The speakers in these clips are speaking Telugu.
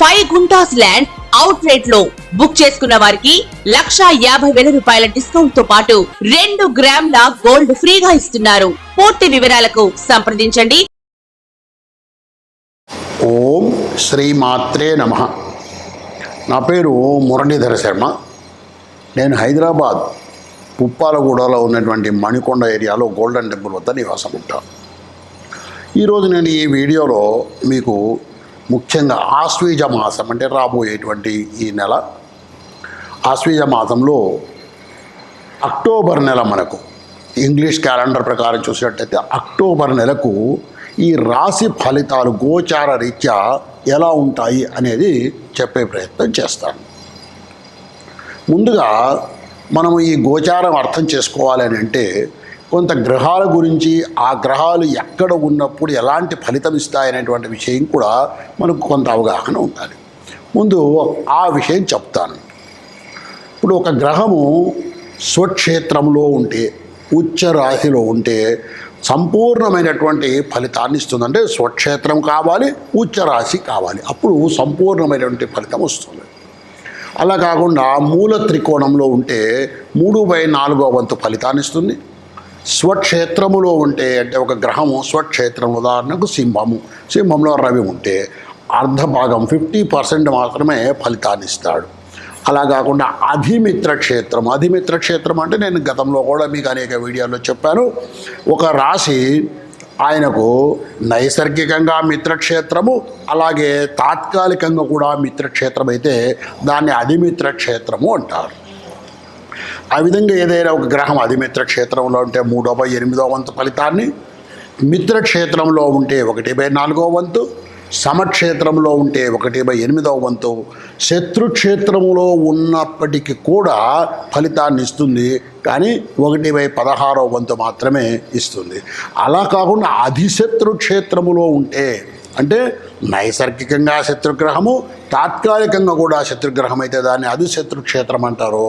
ఫైవ్ గుంటాస్ ల్యాండ్ అవుట్ రేట్లో బుక్ చేసుకున్న వారికి లక్షా యాభై వేల రూపాయల డిస్కౌంట్తో పాటు రెండు గ్రాముల గోల్డ్ ఫ్రీగా ఇస్తున్నారు. పూర్తి వివరాలకు సంప్రదించండి. ఓం శ్రీ మాత్రే నమ. నా పేరు మురళీధర శర్మ. నేను హైదరాబాద్ పుప్పాలగూడలో ఉన్నటువంటి మణికొండ ఏరియాలో గోల్డెన్ టెంపుల్ వద్ద నివాసం ఉంటాను ఈరోజు నేను ఈ వీడియోలో మీకు ముఖ్యంగా ఆశ్వీజ మాసం అంటే రాబోయేటువంటి ఈ నెల. ఆశ్వీజ మాసంలో అక్టోబర్ నెల మనకు. ఇంగ్లీష్ క్యాలెండర్ ప్రకారం చూసినట్టయితే అక్టోబర్ నెలకు ఈ రాశి ఫలితాలు గోచార రీత్యా ఎలా ఉంటాయి అనేది చెప్పే ప్రయత్నం చేస్తాను. ముందుగా మనము ఈ గోచారం అర్థం చేసుకోవాలి అని అంటే కొంత గ్రహాల గురించి ఆ గ్రహాలు ఎక్కడ ఉన్నప్పుడు ఎలాంటి ఫలితం ఇస్తాయనేటువంటి విషయం కూడా మనకు కొంత అవగాహన ఉండాలి. ముందు ఆ విషయం చెప్తాను. ఇప్పుడు ఒక గ్రహము స్వక్షేత్రంలో ఉంటే ఉచ్చ రాశిలో ఉంటే సంపూర్ణమైనటువంటి ఫలితాన్ని ఇస్తుంది. అంటే స్వక్షేత్రం కావాలి ఉచ్చ రాశి కావాలి. అప్పుడు సంపూర్ణమైనటువంటి ఫలితం వస్తుంది. అలా కాకుండా మూల త్రికోణంలో ఉంటే మూడు బై నాలుగో వంతు ఫలితాన్ని ఇస్తుంది. స్వక్షేత్రములో ఉంటే అంటే ఒక గ్రహము స్వక్షేత్రం ఉదాహరణకు సింహము. సింహంలో రవి ఉంటే అర్ధ భాగం ఫిఫ్టీ పర్సెంట్ మాత్రమే ఫలితాన్ని ఇస్తాడు. అలా కాకుండా అధిమిత్ర క్షేత్రం. అధిమిత్ర క్షేత్రం అంటే నేను గతంలో కూడా మీకు అనేక వీడియోలో చెప్పాను. ఒక రాశి ఆయనకు నైసర్గికంగా మిత్రక్షేత్రము అలాగే తాత్కాలికంగా కూడా మిత్రక్షేత్రం అయితే దాన్ని అధిమిత్ర క్షేత్రము అంటారు. ఆ విధంగా ఏదైనా ఒక గ్రహం అధిమిత్ర క్షేత్రంలో ఉంటే మూడో బై ఎనిమిదో వంతు ఫలితాన్ని మిత్రక్షేత్రంలో ఉంటే ఒకటి బై నాలుగో వంతు సమక్షేత్రంలో ఉంటే ఒకటి బై ఎనిమిదవ వంతు. శత్రుక్షేత్రంలో ఉన్నప్పటికీ కూడా ఫలితాన్ని ఇస్తుంది కానీ ఒకటి బై పదహారో వంతు మాత్రమే ఇస్తుంది. అలా కాకుండా అధిశత్రు క్షేత్రములో ఉంటే అంటే నైసర్గికంగా శత్రుగ్రహము తాత్కాలికంగా కూడా శత్రుగ్రహం అయితే దాన్ని అధిశత్రు క్షేత్రం అంటారు.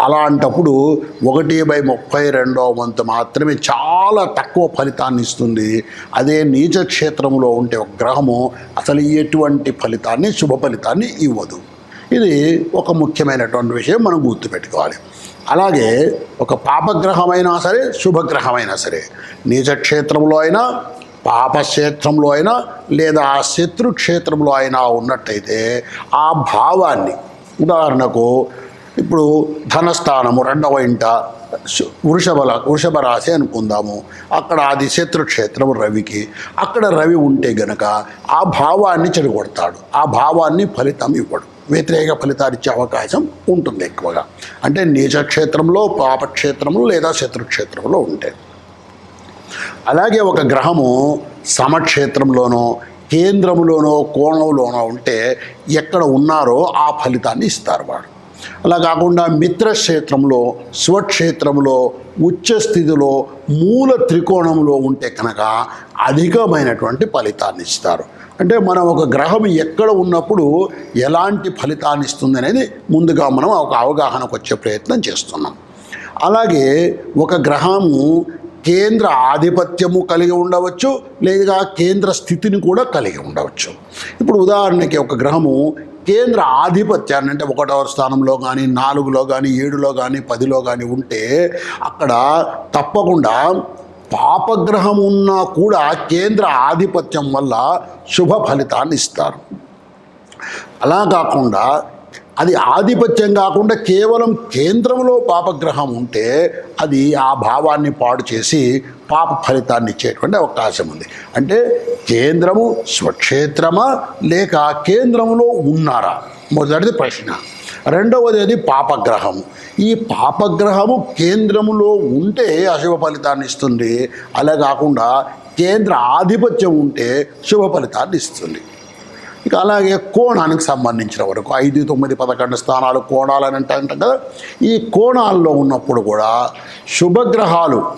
అలాంటప్పుడు ఒకటి బై ముప్పై రెండో వంతు మాత్రమే చాలా తక్కువ ఫలితాన్ని ఇస్తుంది. అదే నీచ క్షేత్రంలో ఉంటే ఒక గ్రహము అసలు ఎటువంటి ఫలితాన్ని శుభ ఫలితాన్ని ఇవ్వదు. ఇది ఒక ముఖ్యమైనటువంటి విషయం మనం గుర్తుపెట్టుకోవాలి. అలాగే ఒక పాపగ్రహమైనా సరే శుభగ్రహమైనా సరే నీచ క్షేత్రంలో అయినా పాపక్షేత్రంలో అయినా లేదా శత్రు క్షేత్రంలో అయినా ఉన్నట్టయితే ఆ భావాన్ని ఉదాహరణకు ఇప్పుడు ధనస్థానము రెండవ ఇంట వృషభ వృషభ రాశి అనుకుందాము. అక్కడ అది శత్రుక్షేత్రం రవికి. అక్కడ రవి ఉంటే గనక ఆ భావాన్ని చెడగొడతాడు. ఆ భావాన్ని ఫలితం ఇవ్వడు. వ్యతిరేక ఫలితాలు ఇచ్చే అవకాశం ఉంటుంది ఎక్కువగా. అంటే నీచక్షేత్రంలో పాపక్షేత్రంలో లేదా శత్రుక్షేత్రంలో ఉంటే. అలాగే ఒక గ్రహము సమక్షేత్రంలోనో కేంద్రంలోనో కోణంలోనో ఉంటే ఎక్కడ ఉన్నారో ఆ ఫలితాన్ని ఇస్తారు వాడు. అలా కాకుండా మిత్రక్షేత్రంలో స్వక్షేత్రంలో ఉచ్చ స్థితిలో మూల త్రికోణంలో ఉంటే కనుక అధికమైనటువంటి ఫలితాన్ని ఇస్తారు. అంటే మనం ఒక గ్రహం ఎక్కడ ఉన్నప్పుడు ఎలాంటి ఫలితాన్ని ఇస్తుంది అనేది ముందుగా మనం ఒక అవగాహనకు వచ్చే ప్రయత్నం చేస్తున్నాం. అలాగే ఒక గ్రహము కేంద్ర ఆధిపత్యము కలిగి ఉండవచ్చు లేదా కేంద్ర స్థితిని కూడా కలిగి ఉండవచ్చు. ఇప్పుడు ఉదాహరణకి ఒక గ్రహము కేంద్ర ఆధిపత్యాన్ని అంటే ఒకటవ స్థానంలో కానీ నాలుగులో కానీ ఏడులో కానీ పదిలో కానీ ఉంటే అక్కడ తప్పకుండా పాపగ్రహం ఉన్నా కూడా కేంద్ర ఆధిపత్యం వల్ల శుభ ఫలితాన్ని ఇస్తారు. అలా కాకుండా అది ఆధిపత్యం కాకుండా కేవలం కేంద్రంలో పాపగ్రహం ఉంటే అది ఆ భావాన్ని పాడు చేసి పాప ఫలితాన్ని ఇచ్చేటువంటి అవకాశం ఉంది. అంటే కేంద్రము స్వక్షేత్రమా లేక కేంద్రంలో ఉన్నారా? మొదటిది ప్రశ్న. రెండవది అది పాపగ్రహము. ఈ పాపగ్రహము కేంద్రములో ఉంటే అశుభ ఫలితాన్ని ఇస్తుంది అలా కాకుండా కేంద్ర ఆధిపత్యం ఉంటే శుభ ఫలితాన్ని ఇస్తుంది ఇక అలాగే కోణానికి సంబంధించిన వరకు ఐదు తొమ్మిది పదకొండు స్థానాలు కోణాలు అని అంటాం కదా. ఈ కోణాల్లో ఉన్నప్పుడు కూడా శుభగ్రహాలు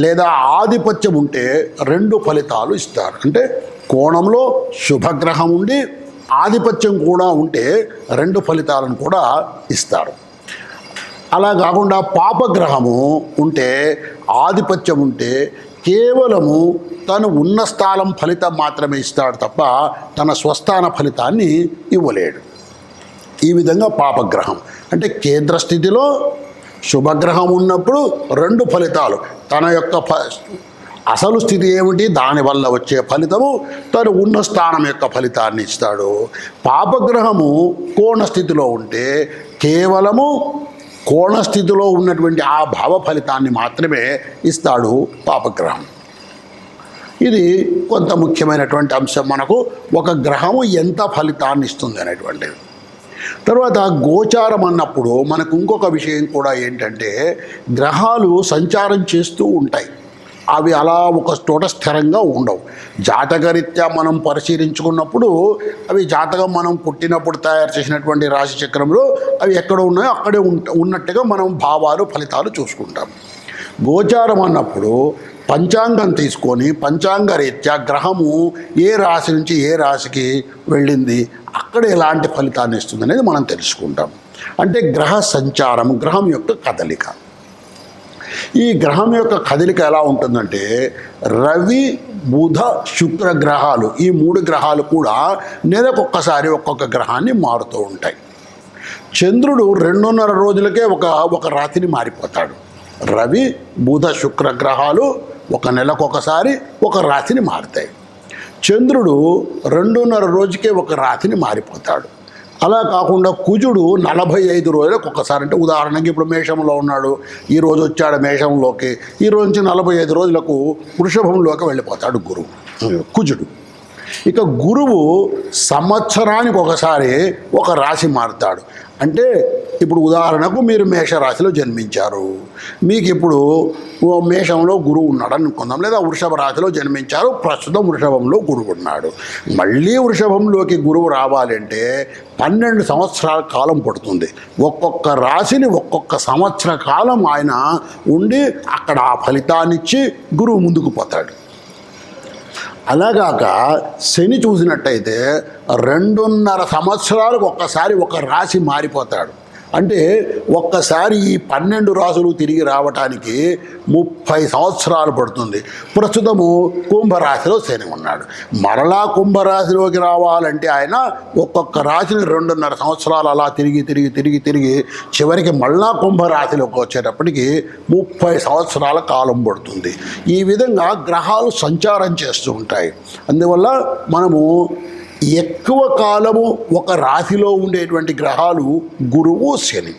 లేదా ఆధిపత్యం ఉంటే రెండు ఫలితాలు ఇస్తారు. అంటే కోణంలో శుభగ్రహం ఉండి ఆధిపత్యం కూడా ఉంటే రెండు ఫలితాలను కూడా ఇస్తారు. అలా కాకుండా పాపగ్రహము ఉంటే ఆధిపత్యం ఉంటే కేవలము తను ఉన్న స్థానం ఫలితం మాత్రమే ఇస్తాడు తప్ప తన స్వస్థాన ఫలితాన్ని ఇవ్వలేడు. ఈ విధంగా పాపగ్రహం. అంటే కేంద్ర స్థితిలో శుభగ్రహం ఉన్నప్పుడు రెండు ఫలితాలు. తన యొక్క ఫ అసలు స్థితి ఏమిటి? దానివల్ల వచ్చే ఫలితము తను ఉన్న స్థానం యొక్క ఫలితాన్ని ఇస్తాడు. పాపగ్రహము కోణ స్థితిలో ఉంటే కేవలము కోణ స్థితిలో ఉన్నటువంటి ఆ భావ ఫలితాన్ని మాత్రమే ఇస్తాడు పాపగ్రహం. ఇది కొంత ముఖ్యమైనటువంటి అంశం. మనకు ఒక గ్రహము ఎంత ఫలితాన్ని ఇస్తుంది అనేటువంటిది. తర్వాత గోచారం అన్నప్పుడు మనకు ఇంకొక విషయం కూడా ఏంటంటే గ్రహాలు సంచారం చేస్తూ ఉంటాయి. అవి అలా ఒక చోట స్థిరంగా ఉండవు. జాతకరీత్యా మనం పరిశీలించుకున్నప్పుడు అవి జాతకం మనం పుట్టినప్పుడు తయారు చేసినటువంటి రాశి చక్రంలో అవి ఎక్కడ ఉన్నాయో అక్కడే ఉన్నట్టుగా మనం భావాలు ఫలితాలు చూసుకుంటాం. గోచారం అన్నప్పుడు పంచాంగం తీసుకొని పంచాంగ రీత్యా గ్రహము ఏ రాశి నుంచి ఏ రాశికి వెళ్ళింది అక్కడ ఎలాంటి ఫలితాన్ని ఇస్తుంది అనేది మనం తెలుసుకుంటాం. అంటే గ్రహ సంచారం గ్రహం యొక్క కదలిక. ఈ గ్రహం యొక్క కదలిక ఎలా ఉంటుందంటే రవి బుధ శుక్ర గ్రహాలు ఈ మూడు గ్రహాలు కూడా నెలకొక్కసారి ఒక్కొక్క గ్రహాన్ని మారుతూ ఉంటాయి. చంద్రుడు రెండున్నర రోజులకే ఒక ఒక రాతిని మారిపోతాడు. రవి బుధ శుక్ర గ్రహాలు ఒక నెలకొకసారి ఒక రాతిని మారుతాయి. చంద్రుడు రెండున్నర రోజుకే ఒక రాతిని మారిపోతాడు. అలా కాకుండా కుజుడు నలభై ఐదు రోజులకు ఒకసారి అంటే ఉదాహరణకి ఇప్పుడు మేషంలో ఉన్నాడు ఈ రోజు వచ్చాడు మేషంలోకి ఈ రోజు నుంచి నలభై ఐదు రోజులకు వృషభంలోకి వెళ్ళిపోతాడు గురువు కుజుడు. ఇక గురువు సంవత్సరానికి ఒకసారి ఒక రాశి మారుతాడు. అంటే ఇప్పుడు ఉదాహరణకు మీరు మేషరాశిలో జన్మించారు. మీకు ఇప్పుడు ఓ మేషంలో గురువు ఉన్నాడు అనుకుందాం లేదా వృషభ రాశిలో జన్మించారు ప్రస్తుతం వృషభంలో గురువు ఉన్నాడు. మళ్ళీ వృషభంలోకి గురువు రావాలంటే పన్నెండు సంవత్సరాల కాలం పడుతుంది. ఒక్కొక్క రాశిని ఒక్కొక్క సంవత్సర కాలం ఆయన ఉండి అక్కడ ఆ ఫలితాన్నిచ్చి గురువు ముందుకు పోతాడు. అలాగాక శని చూసినట్టయితే రెండున్నర సంవత్సరాలకు ఒక్కసారి ఒక రాశి మారిపోతాడు. అంటే ఒక్కసారి ఈ పన్నెండు రాసులు తిరిగి రావటానికి ముప్పై సంవత్సరాలు పడుతుంది. ప్రస్తుతము కుంభరాశిలో శని ఉన్నాడు. మరలా కుంభరాశిలోకి రావాలంటే ఆయన ఒక్కొక్క రాశిని రెండున్నర సంవత్సరాలు అలా తిరిగి తిరిగి తిరిగి తిరిగి చివరికి మళ్ళా కుంభరాశిలోకి వచ్చేటప్పటికి ముప్పై సంవత్సరాల కాలం పడుతుంది. ఈ విధంగా గ్రహాలు సంచారం చేస్తూ ఉంటాయి. అందువల్ల మనము ఎక్కువ కాలము ఒక రాశిలో ఉండేటువంటి గ్రహాలు గురువు శని.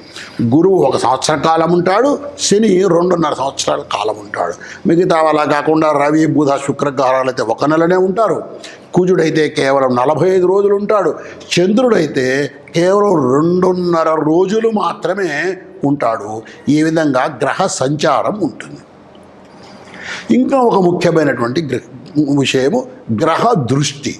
గురువు ఒక సంవత్సర కాలం ఉంటాడు శని రెండున్నర సంవత్సరాల కాలం ఉంటాడు. మిగతా అలా కాకుండా రవి బుధ శుక్రగ్రహాలు అయితే ఒక నెలనే ఉంటారు. కుజుడైతే కేవలం నలభై ఐదు రోజులు ఉంటాడు. చంద్రుడైతే కేవలం రెండున్నర రోజులు మాత్రమే ఉంటాడు. ఈ విధంగా గ్రహ సంచారం ఉంటుంది. ఇంకా ఒక ముఖ్యమైనటువంటి గ్ర విషయము గ్రహ దృష్టి.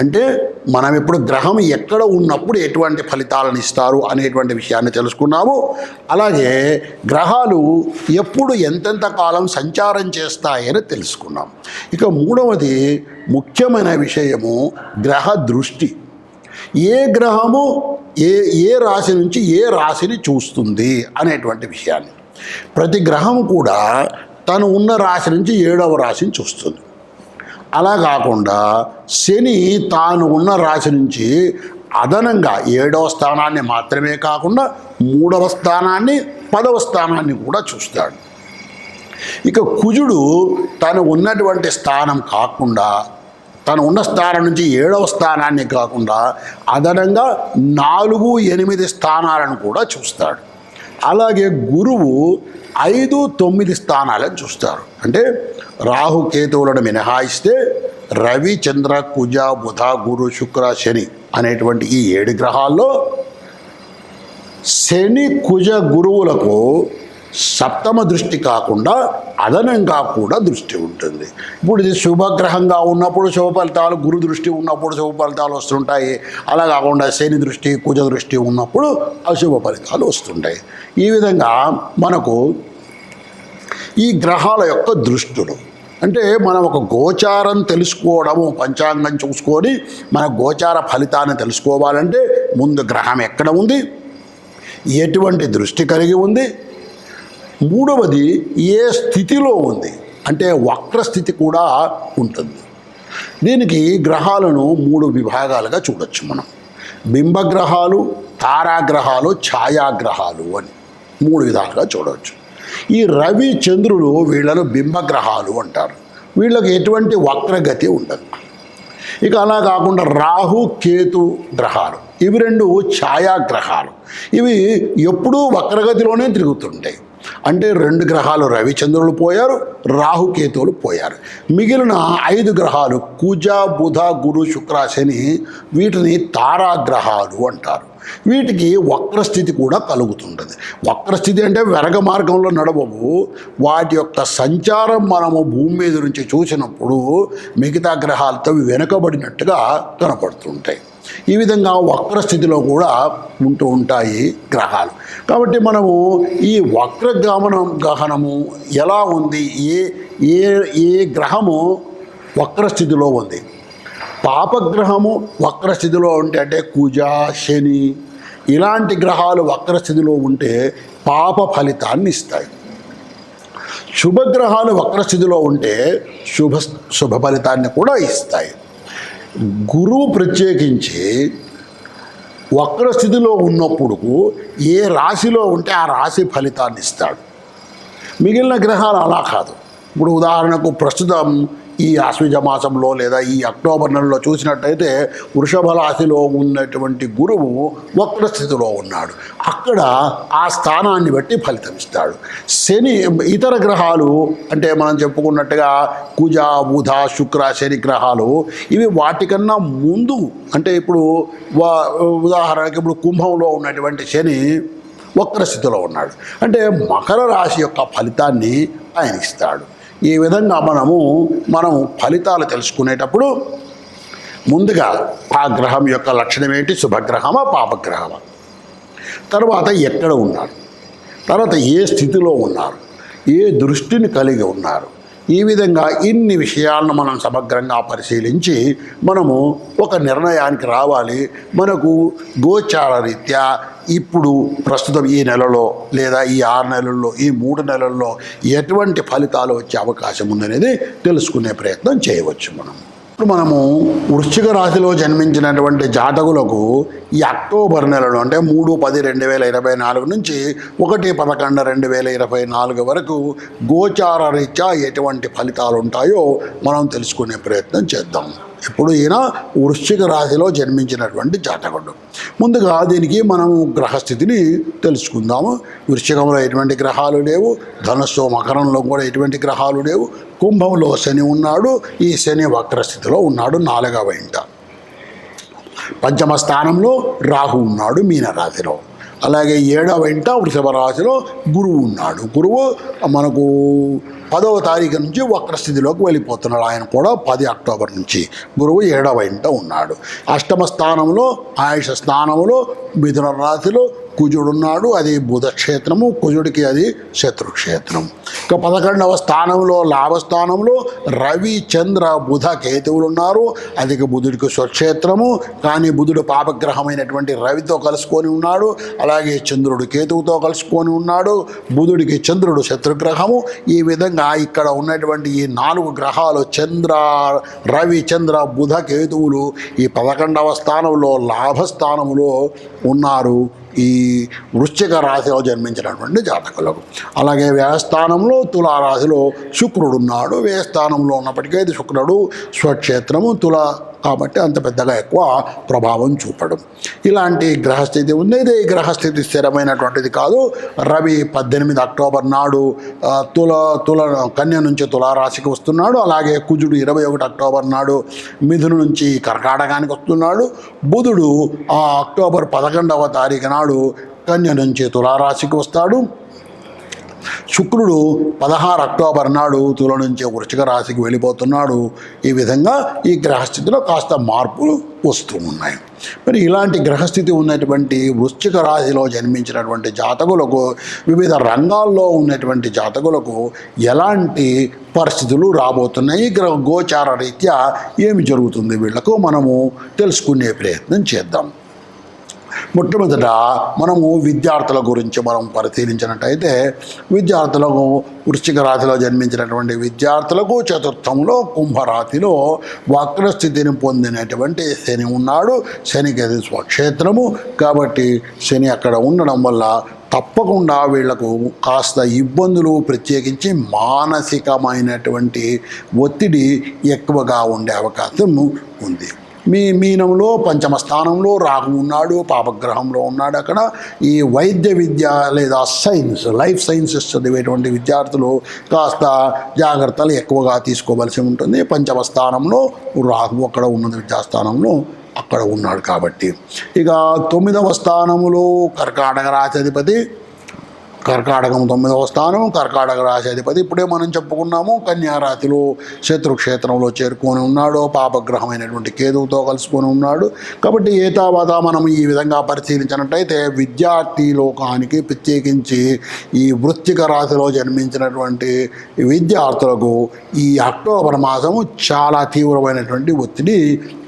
అంటే మనం ఇప్పుడు గ్రహం ఎక్కడ ఉన్నప్పుడు ఎటువంటి ఫలితాలను ఇస్తారు అనేటువంటి విషయాన్ని తెలుసుకున్నాము. అలాగే గ్రహాలు ఎప్పుడు ఎంతెంత కాలం సంచారం చేస్తాయని తెలుసుకున్నాం. ఇక మూడవది ముఖ్యమైన విషయము గ్రహ దృష్టి. ఏ గ్రహము ఏ ఏ రాశి నుంచి ఏ రాశిని చూస్తుంది అనేటువంటి విషయాన్ని. ప్రతి గ్రహం కూడా తను ఉన్న రాశి నుంచి ఏడవ రాశిని చూస్తుంది. అలా కాకుండా శని తాను ఉన్న రాశి నుంచి అదనంగా ఏడవ స్థానాన్ని మాత్రమే కాకుండా మూడవ స్థానాన్ని పదవ స్థానాన్ని కూడా చూస్తాడు. ఇక కుజుడు తను ఉన్నటువంటి స్థానం కాకుండా తను ఉన్న స్థానం నుంచి ఏడవ స్థానాన్ని కాకుండా అదనంగా నాలుగు ఎనిమిది స్థానాలను కూడా చూస్తాడు. అలాగే గురువు ఐదు తొమ్మిది స్థానాలను చూస్తారు. అంటే రాహు కేతువులను మినహాయిస్తే రవి చంద్ర కుజ బుధ గురు శుక్ర శని అనేటువంటి ఈ ఏడు గ్రహాల్లో శని కుజ గురువులకు సప్తమ దృష్టి కాకుండా అదనంగా కూడా దృష్టి ఉంటుంది. ఇప్పుడు ఇది శుభగ్రహంగా ఉన్నప్పుడు శుభ ఫలితాలు గురు దృష్టి ఉన్నప్పుడు శుభ ఫలితాలు వస్తుంటాయి. అలా కాకుండా శని దృష్టి కుజ దృష్టి ఉన్నప్పుడు అశుభ ఫలితాలు వస్తుంటాయి. ఈ విధంగా మనకు ఈ గ్రహాల యొక్క దృష్టులు అంటే మనం ఒక గోచారం తెలుసుకోవడము పంచాంగం చూసుకొని మన గోచార ఫలితాన్ని తెలుసుకోవాలంటే ముందు గ్రహం ఎక్కడ ఉంది? ఎటువంటి దృష్టి కలిగి ఉంది? మూడవది ఏ స్థితిలో ఉంది? అంటే వక్ర స్థితి కూడా ఉంటుంది. దీనికి గ్రహాలను మూడు విభాగాలుగా చూడొచ్చు మనం. బింబగ్రహాలు తారాగ్రహాలు ఛాయాగ్రహాలు అని మూడు విధాలుగా చూడవచ్చు ఈ రవి చంద్రులు వీళ్ళను బింబగ్రహాలు అంటారు. వీళ్ళకి ఎటువంటి వక్రగతి ఉండదు. ఇక అలా కాకుండా రాహు కేతు గ్రహాలు ఇవి రెండు ఛాయాగ్రహాలు. ఇవి ఎప్పుడూ వక్రగతిలోనే తిరుగుతుంటాయి. అంటే రెండు గ్రహాలు రవిచంద్రులు పోయారు రాహుకేతువులు పోయారు. మిగిలిన ఐదు గ్రహాలు కుజ బుధ గురు శుక్ర శని వీటిని తారాగ్రహాలు అంటారు. వీటికి వక్రస్థితి కూడా కలుగుతుంటుంది. వక్రస్థితి అంటే వెరగ మార్గంలో నడవవు. వాటి యొక్క సంచారం మనము భూమి మీద నుంచి చూసినప్పుడు మిగతా గ్రహాలతో వెనుకబడినట్టుగా కనపడుతుంటాయి. ఈ విధంగా వక్రస్థితిలో కూడా ఉంటూ ఉంటాయి గ్రహాలు. కాబట్టి మనము ఈ వక్ర గమనం గహనము ఎలా ఉంది? ఏ ఏ ఏ గ్రహము వక్రస్థితిలో ఉంది? పాపగ్రహము వక్రస్థితిలో ఉంటే అంటే కుజ శని ఇలాంటి గ్రహాలు వక్ర స్థితిలో ఉంటే పాప ఫలితాన్ని ఇస్తాయి. శుభగ్రహాలు వక్రస్థితిలో ఉంటే శుభ శుభ ఫలితాన్ని కూడా ఇస్తాయి. గురువు ప్రత్యేకించి వక్ర స్థితిలో ఉన్నప్పుడు ఏ రాశిలో ఉంటే ఆ రాశి ఫలితాన్ని ఇస్తాడు. మిగిలిన గ్రహాలు అలా కాదు. ఇప్పుడు ఉదాహరణకు ప్రస్తుతం ఈ ఆశ్వజ మాసంలో లేదా ఈ అక్టోబర్ నెలలో చూసినట్టయితే వృషభ రాశిలో ఉన్నటువంటి గురువు వక్ర స్థితిలో ఉన్నాడు. అక్కడ ఆ స్థానాన్ని బట్టి ఫలితం ఇస్తాడు. శని ఇతర గ్రహాలు అంటే మనం చెప్పుకున్నట్టుగా కుజ బుధ శుక్ర శని గ్రహాలు ఇవి వాటికన్నా ముందు అంటే ఇప్పుడు వా ఉదాహరణకి ఇప్పుడు కుంభంలో ఉన్నటువంటి శని వక్ర స్థితిలో ఉన్నాడు. అంటే మకర రాశి యొక్క ఫలితాన్ని ఆయన ఇస్తాడు. ఈ విధంగా మనము మనం ఫలితాలు తెలుసుకునేటప్పుడు ముందుగా ఆ గ్రహం యొక్క లక్షణం ఏంటి శుభగ్రహమా పాపగ్రహమా? తర్వాత ఎక్కడ ఉన్నారు? తర్వాత ఏ స్థితిలో ఉన్నారు? ఏ దృష్టిని కలిగి ఉన్నారు? ఈ విధంగా ఇన్ని విషయాలను మనం సమగ్రంగా పరిశీలించి మనము ఒక నిర్ణయానికి రావాలి. మనకు గోచార రీత్యా ఇప్పుడు ప్రస్తుతం ఈ నెలలో లేదా ఈ ఆరు నెలల్లో ఈ మూడు నెలల్లో ఎటువంటి ఫలితాలు వచ్చే అవకాశం ఉందనేది తెలుసుకునే ప్రయత్నం చేయవచ్చు మనం. ఇప్పుడు మనము వృశ్చిక రాశిలో జన్మించినటువంటి జాతకులకు ఈ అక్టోబర్ నెలలో అంటే మూడు పది రెండు వేల ఇరవై నాలుగు నుంచి ఒకటి పదకొండు రెండు వేల ఇరవై నాలుగు వరకు గోచార రీత్యా ఎటువంటి ఫలితాలు ఉంటాయో మనం తెలుసుకునే ప్రయత్నం చేద్దాం. ఇప్పుడు ఈయన వృశ్చిక రాశిలో జన్మించినటువంటి జాతకుడు. ముందుగా దీనికి మనము గ్రహస్థితిని తెలుసుకుందాము. వృశ్చికంలో ఎటువంటి గ్రహాలు లేవు. ధనుస్సు మకరంలో కూడా ఎటువంటి గ్రహాలు లేవు. కుంభంలో శని ఉన్నాడు. ఈ శని వక్రస్థితిలో ఉన్నాడు నాలుగవ ఇంట. పంచమ స్థానంలో రాహు ఉన్నాడు మీనరాశిలో. అలాగే ఏడవ ఇంట వృషభ రాశిలో గురువు ఉన్నాడు. గురువు మనకు పదవ తారీఖు నుంచి వక్రస్థితిలోకి వెళ్ళిపోతున్నాడు. ఆయన కూడా పది అక్టోబర్ నుంచి గురువు ఏడవ ఇంట ఉన్నాడు. అష్టమ స్థానంలో ఆయుష స్థానంలో మిథున రాశిలో కుజుడున్నాడు అది బుధ క్షేత్రము కుజుడికి అది శత్రుక్షేత్రం. ఇక పదకొండవ స్థానంలో లాభస్థానంలో రవి చంద్ర బుధ కేతువులు ఉన్నారు అది బుధుడికి స్వక్షేత్రము కానీ బుధుడు పాపగ్రహమైనటువంటి రవితో కలుసుకొని ఉన్నాడు. అలాగే చంద్రుడు కేతువుతో కలుసుకొని ఉన్నాడు. బుధుడికి చంద్రుడు శత్రుగ్రహము. ఈ విధంగా ఇక్కడ ఉన్నటువంటి ఈ నాలుగు గ్రహాలు చంద్ర రవి చంద్ర బుధ కేతువులు ఈ పదకొండవ స్థానంలో లాభస్థానంలో ఉన్నారు. ఈ వృశ్చిక రాశిలో జన్మించినటువంటి జాతకులకు. అలాగే వ్యయస్థానంలో తులారాశిలో శుక్రుడు ఉన్నాడు వ్యయస్థానంలో ఉన్నప్పటికీ శుక్రుడు స్వక్షేత్రము తుల కాబట్టి అంత పెద్దగా ఎక్కువ ప్రభావం చూపడం. ఇలాంటి గ్రహస్థితి ఉంది. ఇది గ్రహస్థితి స్థిరమైనటువంటిది కాదు. రవి పద్దెనిమిది అక్టోబర్ నాడు తుల తుల కన్య నుంచి తులారాశికి వస్తున్నాడు. అలాగే కుజుడు ఇరవై ఒకటి అక్టోబర్ నాడు మిథును నుంచి కర్కాటకానికి వస్తున్నాడు. బుధుడు ఆ అక్టోబర్ పదకొండవ తారీఖు నాడు కన్య నుంచి తులారాశికి వస్తాడు. శుక్రుడు పదహారు అక్టోబర్ నాడు తుల నుంచి వృషిక రాశికి వెళ్ళిపోతున్నాడు. ఈ విధంగా ఈ గ్రహస్థితిలో కాస్త మార్పులు వస్తూ ఉన్నాయి. మరి ఇలాంటి గ్రహస్థితి ఉన్నటువంటి వృశ్చిక రాశిలో జన్మించినటువంటి జాతకులకు వివిధ రంగాల్లో ఉన్నటువంటి జాతకులకు ఎలాంటి పరిస్థితులు రాబోతున్నాయి? గ్రహ గోచార రీత్యా ఏమి జరుగుతుంది? వీళ్ళకు మనము తెలుసుకునే ప్రయత్నం చేద్దాం. మొట్టమొదట మనము విద్యార్థుల గురించి మనం పరిశీలించినట్టయితే విద్యార్థులకు వృశ్చిక రాశిలో జన్మించినటువంటి విద్యార్థులకు చతుర్థంలో కుంభరాశిలో వక్రస్థితిని పొందినటువంటి శని ఉన్నాడు. శనికి అది స్వక్షేత్రము. కాబట్టి శని అక్కడ ఉండడం వల్ల తప్పకుండా వీళ్ళకు కాస్త ఇబ్బందులు ప్రత్యేకించి మానసికమైనటువంటి ఒత్తిడి ఎక్కువగా ఉండే అవకాశం ఉంది. మీ మీనంలో పంచమ స్థానంలో రాహు ఉన్నాడు పాపగ్రహంలో ఉన్నాడు. అక్కడ ఈ వైద్య విద్య లేదా సైన్స్ లైఫ్ సైన్సెస్ చదివేటువంటి విద్యార్థులు కాస్త జాగ్రత్తలు ఎక్కువగా తీసుకోవలసి ఉంటుంది. పంచమ స్థానంలో రాహు అక్కడ ఉన్నది విద్యాస్థానంలో అక్కడ ఉన్నాడు కాబట్టి. ఇక తొమ్మిదవ స్థానములో కర్కాటక రాశాధిపతి కర్కాటకం తొమ్మిదవ స్థానం కర్కాటక రాశి అధిపతి ఇప్పుడే మనం చెప్పుకున్నాము కన్యారాతిలో శత్రుక్షేత్రంలో చేరుకొని ఉన్నాడు పాపగ్రహమైనటువంటి కేతువుతో కలుసుకొని ఉన్నాడు. కాబట్టి ఏతావత మనం ఈ విధంగా పరిశీలించినట్టయితే విద్యార్థి లోకానికి ప్రత్యేకించి ఈ వృత్తిక రాశిలో జన్మించినటువంటి విద్యార్థులకు ఈ అక్టోబర్ మాసము చాలా తీవ్రమైనటువంటి ఒత్తిడి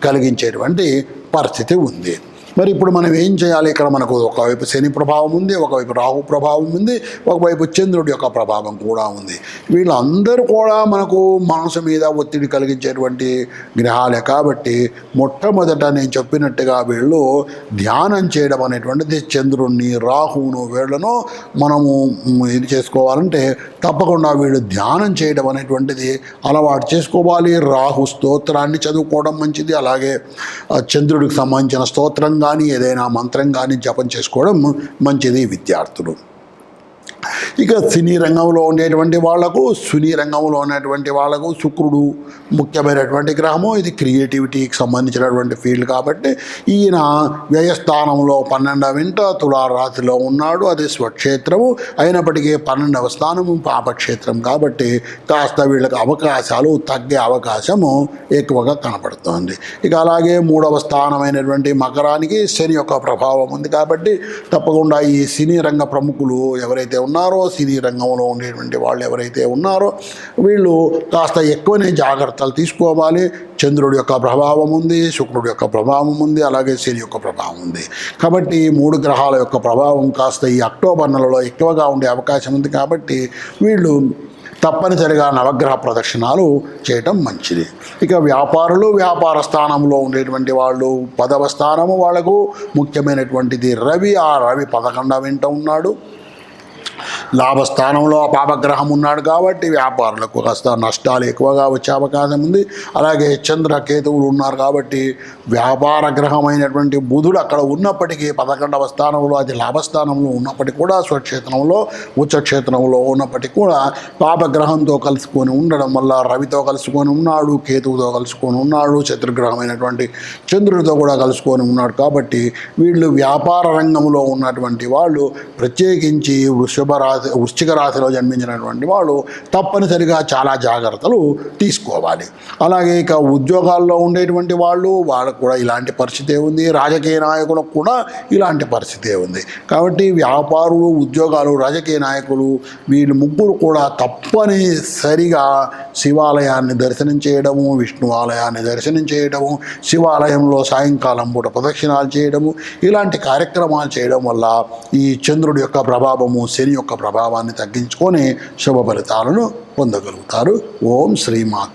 కలిగించేటువంటి పరిస్థితి ఉంది. మరి ఇప్పుడు మనం ఏం చేయాలి? ఇక్కడ మనకు ఒకవైపు శని ప్రభావం ఉంది ఒకవైపు రాహు ప్రభావం ఉంది ఒకవైపు చంద్రుడి యొక్క ప్రభావం కూడా ఉంది. వీళ్ళందరూ కూడా మనకు మనసు మీద ఒత్తిడి కలిగించేటువంటి గ్రహాలే కాబట్టి మొట్టమొదట నేను చెప్పినట్టుగా వీళ్ళు ధ్యానం చేయడం అనేటువంటిది చంద్రుణ్ణి రాహువును వీళ్ళను మనము ఇది చేసుకోవాలంటే తప్పకుండా వీళ్ళు ధ్యానం చేయడం అనేటువంటిది అలవాటు చేసుకోవాలి. రాహు స్తోత్రాన్ని చదువుకోవడం మంచిది. అలాగే చంద్రుడికి సంబంధించిన స్తోత్రం కానీ ఏదైనా మంత్రం కానీ జపం చేసుకోవడం మంచిది విద్యార్థులు. ఇక సినీ రంగంలో ఉండేటువంటి వాళ్ళకు సునీ రంగంలో ఉన్నటువంటి వాళ్ళకు శుక్రుడు ముఖ్యమైనటువంటి గ్రహము. ఇది క్రియేటివిటీకి సంబంధించినటువంటి ఫీల్డ్ కాబట్టి ఈయన వ్యయస్థానంలో పన్నెండవ ఇంట తులారాశిలో ఉన్నాడు. అది స్వక్షేత్రము. అయినప్పటికీ పన్నెండవ స్థానము పాపక్షేత్రం కాబట్టి కాస్త వీళ్ళకి అవకాశాలు తగ్గే అవకాశము ఎక్కువగా కనపడుతోంది. ఇక అలాగే మూడవ స్థానమైనటువంటి మకరానికి శని యొక్క ప్రభావం ఉంది కాబట్టి తప్పకుండా ఈ సినీ రంగ ప్రముఖులు ఎవరైతే ఉన్నారో ఉన్నారో సినీ రంగంలో ఉండేటువంటి వాళ్ళు ఎవరైతే ఉన్నారో వీళ్ళు కాస్త ఎక్కువనే జాగ్రత్తలు తీసుకోవాలి. చంద్రుడి యొక్క ప్రభావం ఉంది శుక్రుడి యొక్క ప్రభావం ఉంది అలాగే శని యొక్క ప్రభావం ఉంది. కాబట్టి మూడు గ్రహాల యొక్క ప్రభావం కాస్త ఈ అక్టోబర్ నెలలో ఎక్కువగా ఉండే అవకాశం ఉంది కాబట్టి వీళ్ళు తప్పనిసరిగా నవగ్రహ ప్రదక్షిణాలు చేయటం మంచిది. ఇక వ్యాపారులు వ్యాపార స్థానంలో ఉండేటువంటి వాళ్ళు పదవ స్థానము వాళ్ళకు ముఖ్యమైనటువంటిది రవి. ఆ రవి పదకొండవ వెంట ఉన్నాడు. లాభస్థానంలో పాపగ్రహం ఉన్నాడు కాబట్టి వ్యాపారులకు కాస్త నష్టాలు ఎక్కువగా వచ్చే అవకాశం ఉంది. అలాగే చంద్ర కేతువులు ఉన్నారు కాబట్టి వ్యాపార గ్రహమైనటువంటి బుధుడు అక్కడ ఉన్నప్పటికీ పదకొండవ స్థానంలో అది లాభస్థానంలో ఉన్నప్పటికీ కూడా స్వక్షేత్రంలో ఉచ్చక్షేత్రంలో ఉన్నప్పటికీ కూడా పాపగ్రహంతో కలుసుకొని ఉండడం వల్ల రవితో కలుసుకొని ఉన్నాడు కేతువుతో కలుసుకొని ఉన్నాడు శత్రుగ్రహమైనటువంటి చంద్రుడితో కూడా కలుసుకొని ఉన్నాడు కాబట్టి వీళ్ళు వ్యాపార రంగంలో ఉన్నటువంటి వాళ్ళు ప్రత్యేకించి వృషభ రాశి వృశ్చిక రాశిలో జన్మించినటువంటి వాళ్ళు తప్పనిసరిగా చాలా జాగ్రత్తలు తీసుకోవాలి. అలాగే ఇక ఉద్యోగాల్లో ఉండేటువంటి వాళ్ళు వాళ్ళకు కూడా ఇలాంటి పరిస్థితే ఉంది. రాజకీయ నాయకులకు కూడా ఇలాంటి పరిస్థితే ఉంది. కాబట్టి వ్యాపారులు ఉద్యోగాలు రాజకీయ నాయకులు వీళ్ళు ముగ్గురు కూడా తప్పనిసరిగా శివాలయాన్ని దర్శనం చేయడము విష్ణు ఆలయాన్ని దర్శనం చేయడము శివాలయంలో సాయంకాలం పూట ప్రదక్షిణాలు చేయడము ఇలాంటి కార్యక్రమాలు చేయడం వల్ల ఈ చంద్రుడి యొక్క ప్రభావము శని యొక్క ప్రభావాన్ని తగ్గించుకొని శుభ ఫలితాలను పొందగలుగుతారు. ఓం శ్రీమాత్